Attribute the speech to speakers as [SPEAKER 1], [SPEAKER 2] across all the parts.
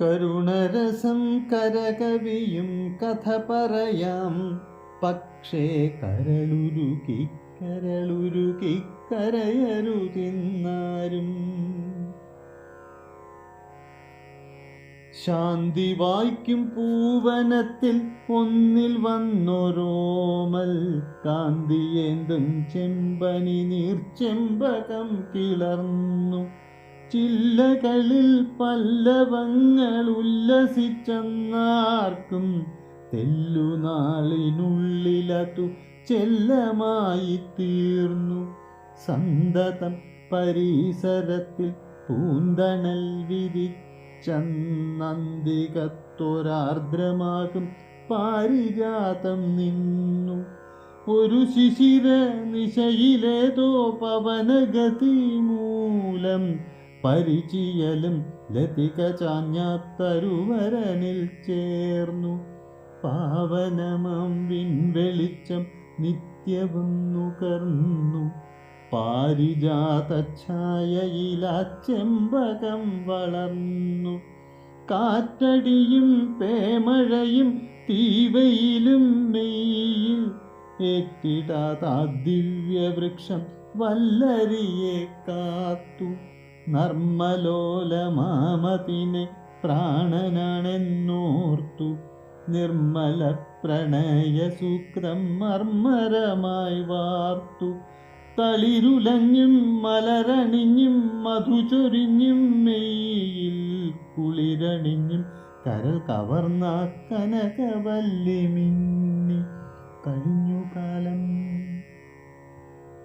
[SPEAKER 1] കരുണരസം കരകവിയും കഥ പറയാം. പക്ഷേ കരളുരുകി കരളുരുകി കരയരുതിന്നാരും. ശാന്തി വായിക്കും പൂവനത്തിൽ ഒന്നിൽ വന്നൊരോമൽ. കാന്തിയേന്തും ചെമ്പനി നീർച്ചെമ്പകം കിളർന്നു. ചില്ലകളിൽ പല്ലവങ്ങൾ ഉല്ലസിച്ചെന്നാർക്കും തെല്ലുനാളിനുള്ളിലതു ചെല്ലമായി തീർന്നു. സന്തതം പരിസരത്തിൽ പൂന്തണൽ വിരിച്ചന്നന്തികത്തൊരാർദ്രമാകും പാരിജാതം നിന്നു. ഒരു ശിശിര നിശയിലേതോ പവനഗതി മൂലം പരിചിയലും ലതിക തരുവരനിൽ ചേർന്നു. പാവനമം വിൺവെളിച്ചം നിത്യവും നുകർന്നു. പാരിജാതഛായയിലാച്ചെമ്പകം വളർന്നു. കാറ്റടിയും പേമഴയും തീവയിലും മെയ്യിൽ ഏറ്റിടാത്ത ദിവ്യവൃക്ഷം വല്ലരിയെ കാത്തു. നർമ്മലോലമാമതിനെ പ്രാണനാണെന്നോർത്തു. നിർമ്മല പ്രണയ സൂക്തം മർമ്മരമായി വാർത്തു. തളിരുലഞ്ഞും മലരണിഞ്ഞും മധുചൊരിഞ്ഞും മെയ്യിൽ കുളിരണിഞ്ഞും കരൽ കവർന്ന കനകവല്ലി മിന്നി. കഴിഞ്ഞു കാലം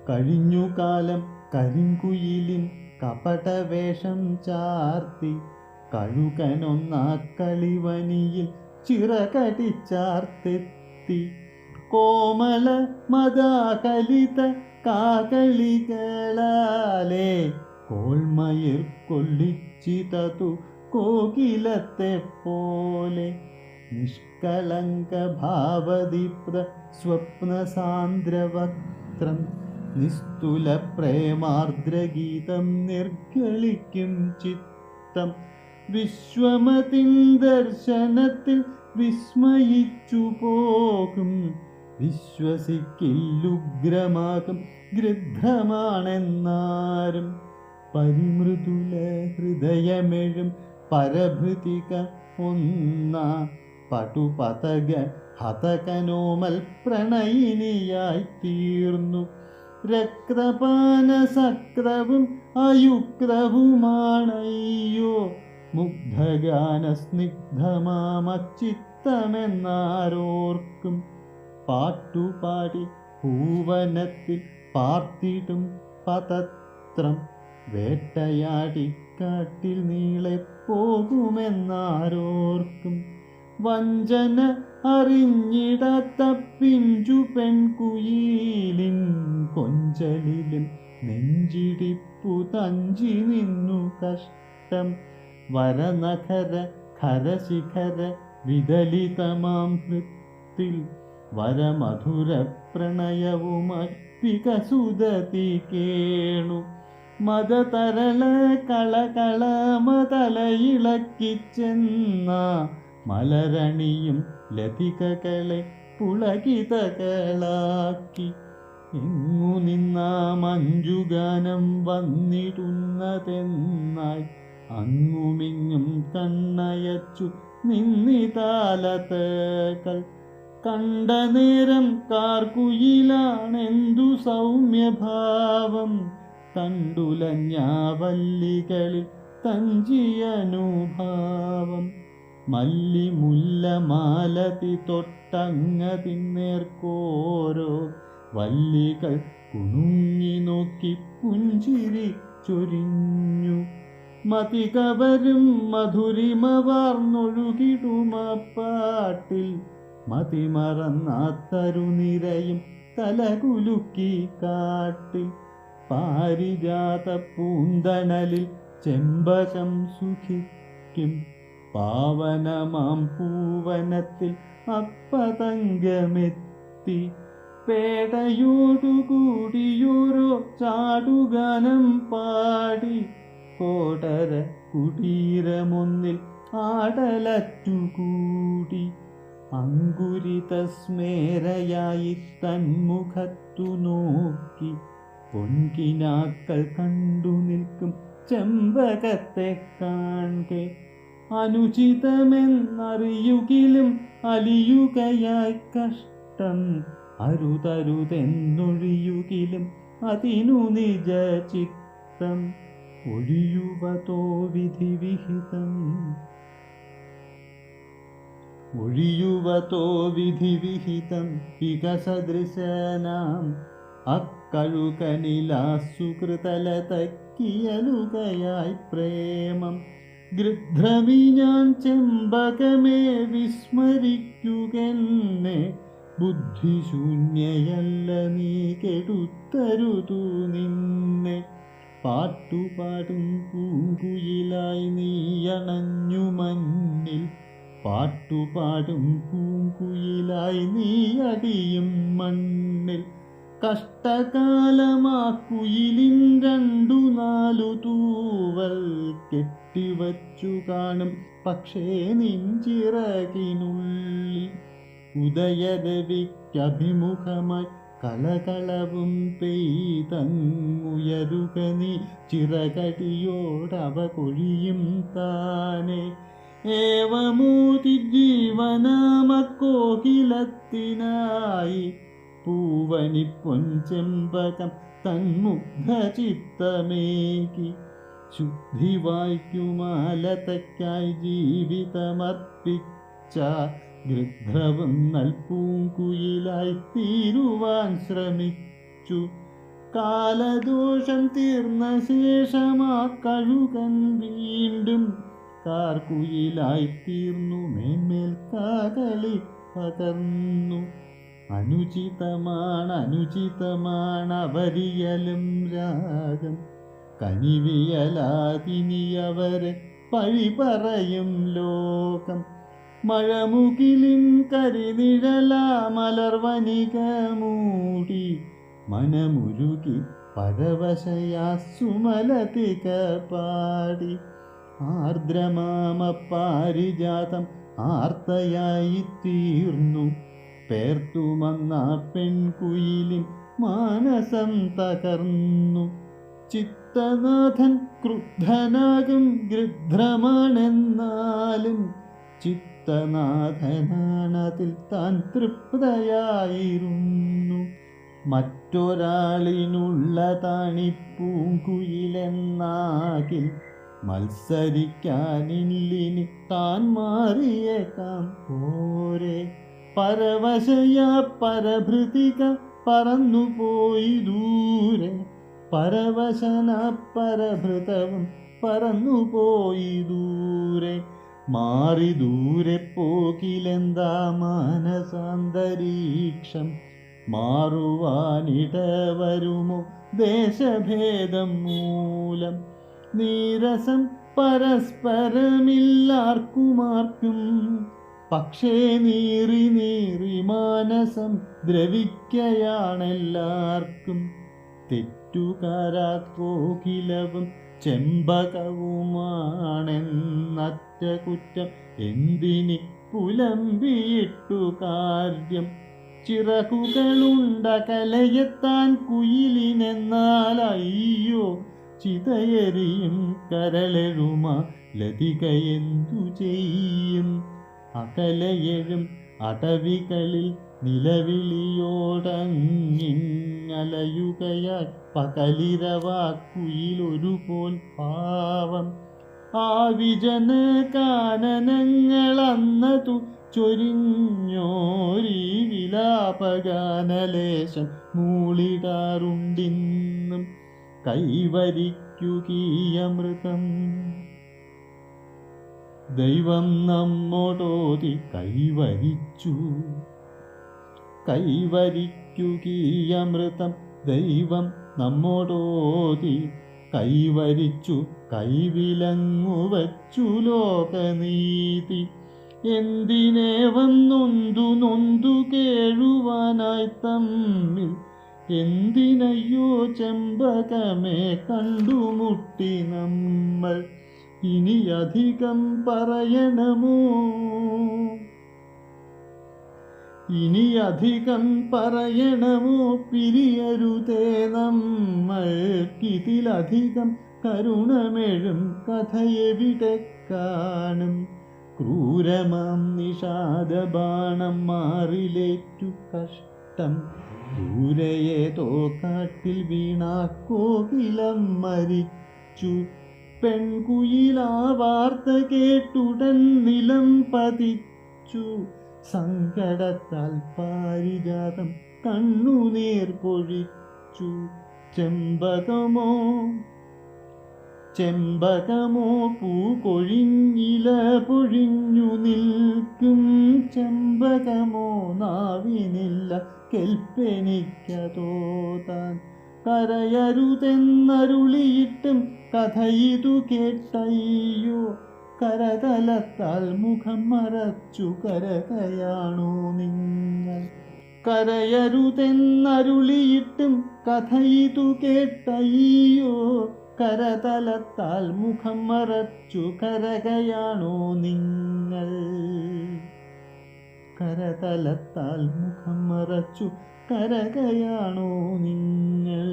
[SPEAKER 1] കഴിഞ്ഞു കാലം കരിങ്കുയിലിൻ കപടവേഷം ചാർത്തി കഴുകനൊന്നാ കളിവനിയിൽ ചിറകടിച്ചാർത്തെത്തി. കോമള മതാകലിത കാകളികളാലേ കോൾമയിൽ കൊള്ളിച്ചിതതു കോകിലത്തെ പോലെ. നിഷ്കളങ്ക ഭാവതിപ്ര സ്വപ്നസാന്ദ്രവക്ത്രം നിസ്തുല പ്രേമാർദ്രഗീതം നിർഗളിക്കും ചിത്തം. വിശ്വമതിൻ ദർശനത്തിൽ വിസ്മയിച്ചു പോകും വിശ്വസിക്കില്ലുഗ്രമാകും ഗൃദ്ധമാണെന്നാരും. പരിമൃദുല ഹൃദയമെഴും പരഭൃതിക ഒന്ന. പടുപതക ഹതകനോമൽ പ്രണയിനിയായി തീർന്നു. രക്തപാന സക്രവും അയുക്തവുമാണയ്യോ. മുഗ്ധഗാന സ്നിഗ്ധമാമച്ചിത്തമെന്നാരോർക്കും. പാട്ടുപാടി പൂവനത്തിൽ പാർത്തിടും പതത്രം. വേട്ടയാടി കാട്ടിൽ നീളെ പോകുമെന്നാരോർക്കും. വഞ്ചന അറിഞ്ഞിടാത്ത പിഞ്ചു പെൺകുയിലിൻ കൊഞ്ചലിലും നെഞ്ചിടിപ്പു തഞ്ചി നിന്നു കഷ്ടം. വരനഖര ഖരശിഖര വിദലിതമാം ഹൃത്തിൽ വരമധുര പ്രണയവുമായി വികസുതതി കേണു. മതതരള കളകള മതലയിളക്കിച്ചെന്ന മലരണിയും ലതികകളെ പുളകിതകളാക്കി. എങ്ങു നിന്നാ മഞ്ജുഗാനം വന്നിടുന്നതെന്നായി. അങ്ങുമിങ്ങും കണ്ണയച്ചു നിന്നിതാലതകൾ. കണ്ട നേരം കാർക്കുയിലാണെന്തു സൗമ്യഭാവം. കണ്ടുലഞ്ഞാവല്ലികളിൽ തഞ്ചിയനുഭാവം. മല്ലി മുല്ല മാലതി തൊട്ടങ്ങതിന്നേർക്കോരോ വല്ലികൾ കുണുങ്ങി നോക്കി പുഞ്ചിരി ചൊരിഞ്ഞു. മതി കവരും മധുരിമ വാർന്നൊഴുകിടുമപ്പാട്ടിൽ മതിമറന്നാത്തരുനിരയും തലകുലുക്കി കാട്ടിൽ. പാരിജാത പൂന്തണലിൽ ചെമ്പകം സുഖിക്കും. പാവനമാം പൂവനത്തിൽ അപ്പതങ്കമെത്തി. പേടയോടുകൂടിയോരോ ചാടുഗാനം പാടി. കോടര കുടീരമൊന്നിൽ ആടലറ്റുകൂടി. അങ്കുരിതസ്മേരയായി തന്മുഖത്തു നോക്കി. പൊൻകിനാക്കൾ കണ്ടു നിൽക്കും ചെമ്പകത്തെ കാൺകെ അനുചിതമെന്നറിയുകിലും അലിയുകയായി കഷ്ടം. അരുതരുതെന്നൊഴിയുകിലും അതിനു നിജ ചിത്തം ഒഴിയുവതോ വിധിവിഹിതം. ഒഴിയുവതോ വിധിവിഹിതം വികസദൃശനാം. അക്കഴുകനിലാസുകൃതലതക്കിയലുകയായി പ്രേമം ഗൃധ്രമി ഞാൻ ചെമ്പകമേ വിസ്മരിക്കുകന്നെ. ബുദ്ധിശൂന്യയല്ല നീ കെടുത്തരുതു നിന്നെ. പാട്ടുപാടും പൂങ്കുയിലായി നീ അണഞ്ഞു മഞ്ഞിൽ പാട്ടുപാടും പൂങ്കുയിലായി നീ അടിയും മണ്ണിൽ. കഷ്ടകാലമാക്കുയിലിൻ രണ്ടു നാലു തൂവൽ കെട്ടിവച്ചു കാണും. പക്ഷേ നെഞ്ചിറകിനുള്ളിൽ ഉദയരവിക്കഭിമുഖമായി കളകളവും പെയ്തങ്ങുയരുക നീ. ചിറകടിയോടവ കൊഴിയും താനെ. ഏവമൂതി ജീവനാമക്കോകിലത്തിനായി പൂവനി പൊൻചെമ്പകം തന്മുഗ്ധ ചിത്തമേകി ശുദ്ധി വായിക്കുമാലതയ്ക്കായി ജീവിതമർപ്പിച്ച ഗൃധ്രവും നൽപൂങ്കുയിലായി തീരുവാൻ ശ്രമിച്ചു. കാലദോഷം തീർന്ന ശേഷമാ കഴുകൻ വീണ്ടും കാർക്കുയിലായി തീർന്നു മേന്മേൽ കാകളി പകർന്നു. അനുചിതമാണ് അനുചിതമാണ് അവരിയലും രാഗം. കനിവിയലാതിനി അവരെ പഴി പറയും ലോകം. മഴമുകിലിൻ കരിനിഴലാ മലർവനിക മൂടി മനമുരുകി പരവശയാ സുമലതിക പാടി ആർദ്രമാമ പാരിജാതം ആർത്തയായി തീർന്നു പേർത്തുമന്ന പെൺകുയിലിൻ മാനസം തകർന്നു. ചിത്തനാഥൻ ക്രുദ്ധനാകും ഗൃധ്രമാണെന്നാലും ചിത്തനാഥനാണതിൽ താൻ തൃപ്തയായിരുന്നു. മറ്റൊരാളിനുള്ള താണിപ്പൂങ്കുയിലെന്നാകിൽ മത്സരിക്കാനില്ലിനി താൻ മാറിയേക്കാം. പോരെ. പരവശയ പരഭൃതിക പറന്നുപോയി ദൂരെ. പരവശന പരഭൃതവും പറന്നുപോയി ദൂരെ. മാറി ദൂരെ പോകിലെന്താ മാനസാന്തരീക്ഷം? മാറുവാനിട വരുമോ ദേശഭേദം മൂലം? നീരസം പരസ്പരമില്ലാർക്കുമാർക്കും. പക്ഷേ നീറി നീറി മാനസം ദ്രവിക്കയാണെല്ലാവർക്കും തെറ്റുകാരാ കോകിലവും ചെമ്പകവുമാണെന്നറ്റ കുറ്റം എന്തിനി പുലമ്പിയിട്ടു കാര്യം? ചിറകുകളുണ്ട കലയെത്താൻ കുയിലിനെന്നാൽ അയ്യോ ചിതയെറിയും കരളെഴുമ ലതിക എന്തു ചെയ്യും? അകലയെഴും അടവികളിൽ നിലവിളിയോടങ്ങിങ്ങലയുകയാൽ പകലിരവാക്കുയിലൊരുപോൽ പാവം. ആ വിജന കാനനങ്ങളന്നതു ചൊരിഞ്ഞോരീ വിലാപഗാനലേശം മൂളിടാറുണ്ടിന്നും കൈവരിക്കുകീയമൃതം. ദൈവം നമ്മോടോതി കൈവരിച്ചു. കൈവരിക്കുകീയമൃതം ദൈവം നമ്മോടോതി. കൈവരിച്ചു കൈവിലങ്ങു വച്ചു ലോകനീതി. എന്തിനെ വന്നൊന്തു നൊന്തു കേഴുവാനായി തമ്മിൽ? എന്തിനയ്യോ ചെമ്പകമേ കണ്ടുമുട്ടി നമ്മൾ? ഇനി അധികം പറയണമോ? ഇനിയധികം പറയണമോ? പിരിയരുതേ നമ്മൾക്കിതിലധികം കരുണമെഴും കഥയെവിടെ കാണും? ക്രൂരമാം നിഷാദബാണം മാറിലേറ്റു കഷ്ടം. ദൂരയേതോ കാട്ടിൽ വീണാക്കോകിലം മരിച്ചു. പെൺകുയിലാ വാർത്ത കേട്ടുടൻ നിലം പതിച്ചു. സങ്കടത്താൽ പാരിജാതം കണ്ണുനീർ പൊഴിച്ചു. ചെമ്പകമോ ചെമ്പകമോ പൂ കൊഴിഞ്ഞില പൊഴിഞ്ഞു നിൽക്കും. ചെമ്പകമോ നാവിനില്ല കെൽപ്പെനിക്കതോ താൻ. കരയരുതെന്നരുളിയിട്ടും കഥയിതു കേട്ടയ്യോ. കരതലത്താൽ മുഖം മറച്ചു കരകയാണോ നിങ്ങൾ. കരയരുതെന്നരുളിയിട്ടും കഥയിതു കേട്ടയ്യോ കരതലത്താൽ മുഖം മറച്ചു കരകയാണോ നിങ്ങൾ. കരതലത്താൽ മുഖം മറച്ചു കരകയാണോ നിങ്ങൾ.